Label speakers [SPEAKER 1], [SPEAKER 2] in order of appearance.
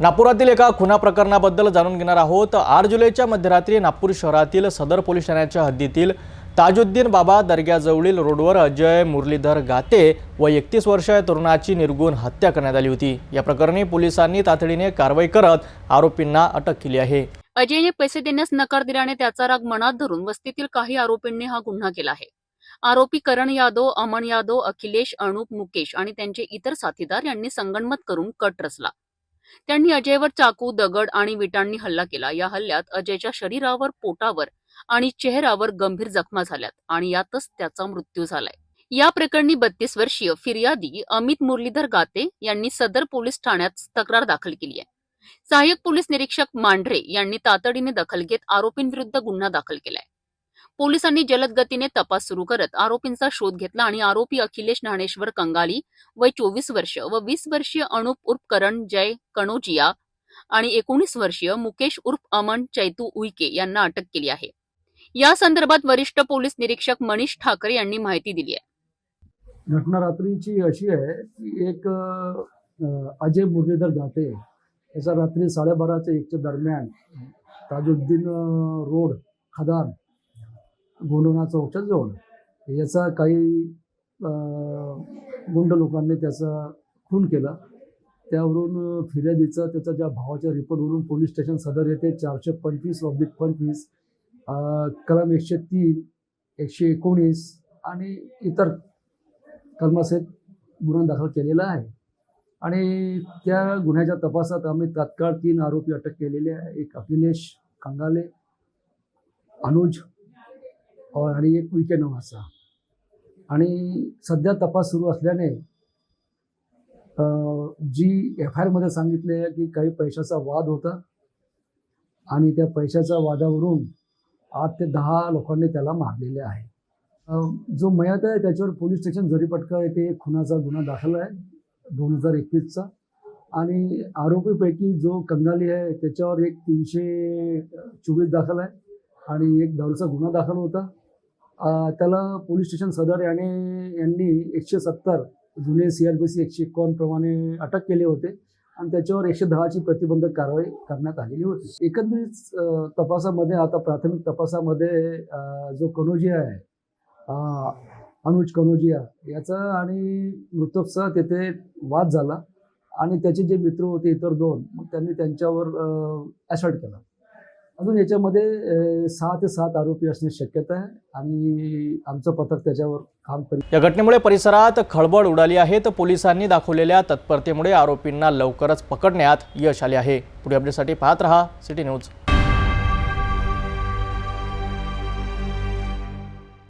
[SPEAKER 1] नागपुरातील एका खुना प्रकरणाबद्दल जाणून घेणार आहोत. आठ जुलैच्या मध्यरात्री नागपूर शहरातील सदर पोलीस ठाण्याच्या हद्दीतील ताजुद्दीन बाबा दर्ग्याजवळील रोडवर अजय मुरलीधर गाते व एकतीस वर्षीय तरुणाची निर्गुण हत्या करण्यात आली होती. या प्रकरणी पोलिसांनी तातडीने कारवाई करत आरोपींना अटक केली आहे.
[SPEAKER 2] अजयने पैसे देण्यास नकार दिल्याने त्याचा राग मनात धरून वस्तीतील काही आरोपींनी हा गुन्हा केला आहे. आरोपी करण यादव अमन यादव अखिलेश अनुप मुकेश आणि त्यांचे इतर साथीदार यांनी संगणमत करून कट रचला. त्यांनी अजयवर चाकू दगड आणि विटांनी हल्ला केला. या हल्ल्यात अजयच्या शरीरावर पोटावर आणि चेहऱ्यावर गंभीर जखमा झाल्यात आणि यातच त्याचा मृत्यू झालाय. या प्रकरणी बत्तीस वर्षीय फिर्यादी अमित मुरलीधर गाते यांनी सदर पोलीस ठाण्यात तक्रार दाखल केली आहे. सहाय्यक पोलीस निरीक्षक मांढरे यांनी तातडीने दखल घेत आरोपींविरुद्ध गुन्हा दाखल केलाय. पोलिसांनी जलद गतीने तपास सुरू करत आरोपींचा शोध घेतला आणि आरोपी अखिलेश ज्ञानेश्वर कंगाली वय चोवीस वर्ष व वीस वर्षीय अनुप उर्फ करण जय कणोजिया आणि एकोणीस वर्षीय मुकेश उर्फ अमन चैतू उईके यांना अटक केली आहे. या संदर्भात वरिष्ठ पोलीस निरीक्षक मनीष ठाकरे यांनी माहिती दिली आहे.
[SPEAKER 3] घटना रात्रीची अशी आहे की एक अजय मुरलीधर गाते याचा रात्री साडेबाराच्या एकच्या दरम्यान ताजुद्दीन रोड खदान गोंडोना चौकच्या जवळ. याचा काही गुंड लोकांनी त्याचा खून केला. त्यावरून फिर्यादीचा त्याचा ज्या भावाच्या रिपोर्टवरून पोलीस स्टेशन सदर येथे चारशे पंचवीस ऑब्लिक पंचवीस कलम एकशे तीन एकशे एकोणीस आणि इतर कलमासहित गुन्हा दाखल केलेला आहे. आणि त्या गुन्ह्याच्या तपासात आम्ही तात्काळ तीन आरोपी अटक केलेले आहे. एक अखिलेश कंगाले अनुज आणि एक विके असा आणि सध्या तपास सुरू असल्याने जी एफ आय आरमध्ये सांगितले आहे की काही पैशाचा वाद होता आणि त्या पैशाच्या वादावरून आठ ते दहा लोकांनी त्याला मारलेले आहे. जो मयत आहे त्याच्यावर पोलीस स्टेशन झरीपटका येथे एक खुनाचा गुन्हा दाखल आहे दोन हजार एकवीसचा. आणि आरोपीपैकी जो कंगाली आहे त्याच्यावर एक तीनशे चोवीस दाखल आहे आणि एक दारूचा गुन्हा दाखल होता. त्याला पोलीस स्टेशन सदर याने यांनी एकशे सत्तर जुने सी आर पी सी एकशे एकोणप्रमाणे अटक केले होते आणि त्याच्यावर एकशे दहाची प्रतिबंधक कारवाई करण्यात आलेली होती. एकंदरीत तपासामध्ये आता प्राथमिक तपासामध्ये जो कनोजिया आहे अनुज कनोजिया याचा आणि मृतकचा तेथे वाद झाला आणि त्याचे जे मित्र होते इतर दोन मग त्यांनी त्यांच्यावर ॲसर्ट केला. अजून याच्यामध्ये सहा ते सात आरोपी असण्याची शक्यता आहे आणि आमचं पथक त्याच्यावर काम करीत
[SPEAKER 1] या घटनेमुळे परिसरात खळबळ उडाली आहे तर पोलिसांनी दाखवलेल्या तत्परतेमुळे आरोपींना लवकरच पकडण्यात यश आले आहे. पुढे अपडेटसाठी पाहत रहा सिटी न्यूज.